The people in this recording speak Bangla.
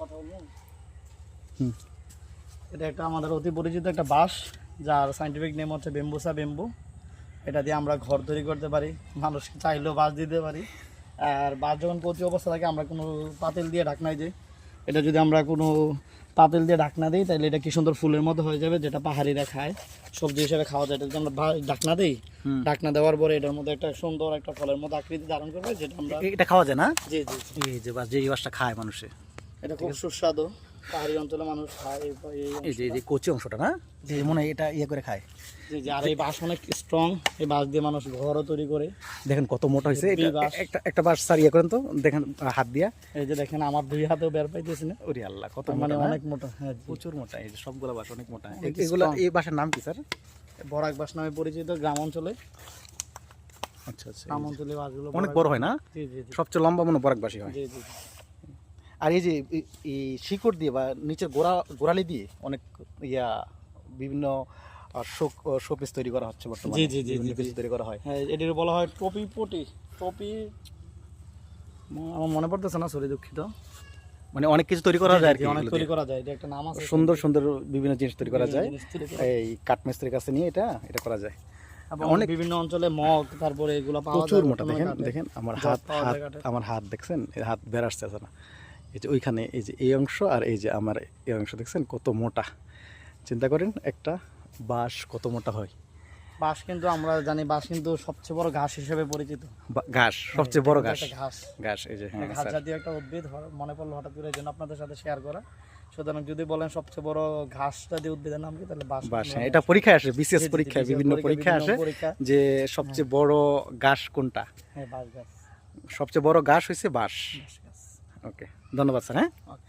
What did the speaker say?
কথা বলব? এটা একটা আমাদের অতি পরিচিত একটা বাঁশ যার সাইন্টিফিক নেম হচ্ছে বেম্বুসা বেম্বু। এটা দিয়ে আমরা ঘর তৈরি করতে পারি মানুষ চাইলেও বাঁশ দিতে পারি। আর বাঁশ যখন পচি অবস্থা থাকে আমরা কোনো পাতিল দিয়ে ঢাকনাই দিই। এটা যদি আমরা কোনো পাতিল দিয়ে ঢাকনা দিই তাহলে এটা কি সুন্দর ফুলের মতো হয়ে যাবে যেটা পাহাড়িরা খায়। সবজি হিসেবে খাওয়া যায়। এটা যদি আমরা ঢাকনা দিই। ঢাকনা দেওয়ার পরে এটার মধ্যে একটা সুন্দর একটা ফলের মতো আকৃতি ধারণ করবে যেটা আমরা এটা খাওয়া যায় না? জি জি। এই যে বাস যে বাসটা খায় মানুষে। এটা খুব সুস্বাদু। পাহাড়ি অঞ্চলে মানুষ খায় এই যে এই কচি অংশটা না? যে মনে হয় এটা ইয়ে করে খায়। জি জি আর এই বাঁশ অনেক স্ট্রং এই বাঁশ দিয়ে মানুষ ঘরও তৈরি করে। দেখেন কত মোটা হয়েছে। একটা স্যার ইয়ে করেন তো দেখেন হাত দিয়া। এই যে দেখেন আমার দুই হাতেও বের পাইতেছি না। ওরে আল্লাহ কত মানে অনেক মোটা হ্যাঁ প্রচুর মোটা এই যে সবগুলো বাস অনেক মোটা। এগুলো এই বাসার নাম কি স্যার? বরাক বাঁশ নামে পরিচিত গ্রাম অঞ্চলে। আচ্ছা আচ্ছা গ্রাম অঞ্চলে বাঁশগুলো অনেক বড় হয় না? জি জি জি। সবচেয়ে লম্বা মনে বরাক বাসি হয়। জি জি। আর এই যে শিকড় দিয়ে বা নিচের গোড়া গোড়ালি দিয়ে অনেক ইয়া বিভিন্ন শোপিস তৈরি করা হচ্ছে বর্তমানে। জি, জি, জি, জি। তৈরি করা হয়। হ্যাঁ এটির বলা হয় টপি পটি। টপি আমার মনে পড়তেছে না সরি দুঃখিত। মানে অনেক কিছু তৈরি করা যায় আর কি। অনেক তৈরি করা যায়। এটা একটা নাম আছে। সুন্দর সুন্দর বিভিন্ন জিনিস তৈরি করা যায়। এই কাঠমিস্ত্রির কাছে নিয়ে এটা এটা করা যায়। অনেক- বিভিন্ন অঞ্চলে মগ তারপরে এগুলো পাওয়া প্রচুর মোটা দেখেন দেখেন আমার হাত হাত আমার হাত দেখছেন? হাত বের আসছে না। এই যে ওইখানে এই যে এই অংশ আর এই যে আমার এই অংশ দেখছেন কত মোটা। চিন্তা করেন একটা বাঁশ কত মোটা হয়। বাঁশ কিন্তু আমরা জানি বাঁশ কিন্তু সবচেয়ে বড় ঘাস হিসেবে পরিচিত। ঘাস সবচেয়ে বড় ঘাস। ঘাস। ঘাস এই যে হ্যাঁ ঘাস জাতীয় একটা উদ্ভিদ মনে পড়ল হঠাৎ করে জন্য আপনাদের সাথে শেয়ার করা। সুতরাং যদি বলেন সবচেয়ে বড় ঘাস জাতীয় উদ্ভিদের নাম কি তাহলে বাঁশ বাস হ্যাঁ এটা পরীক্ষায় আসে বিশেষ পরীক্ষায় বিভিন্ন পরীক্ষায় আসে যে সবচেয়ে বড় ঘাস কোনটা? হ্যাঁ বাঁশ গাছ সবচেয়ে বড় ঘাস হয়েছে বাঁশ। বাঁশ ওকে ধন্যবাদ স্যার হ্যাঁ? ওকে।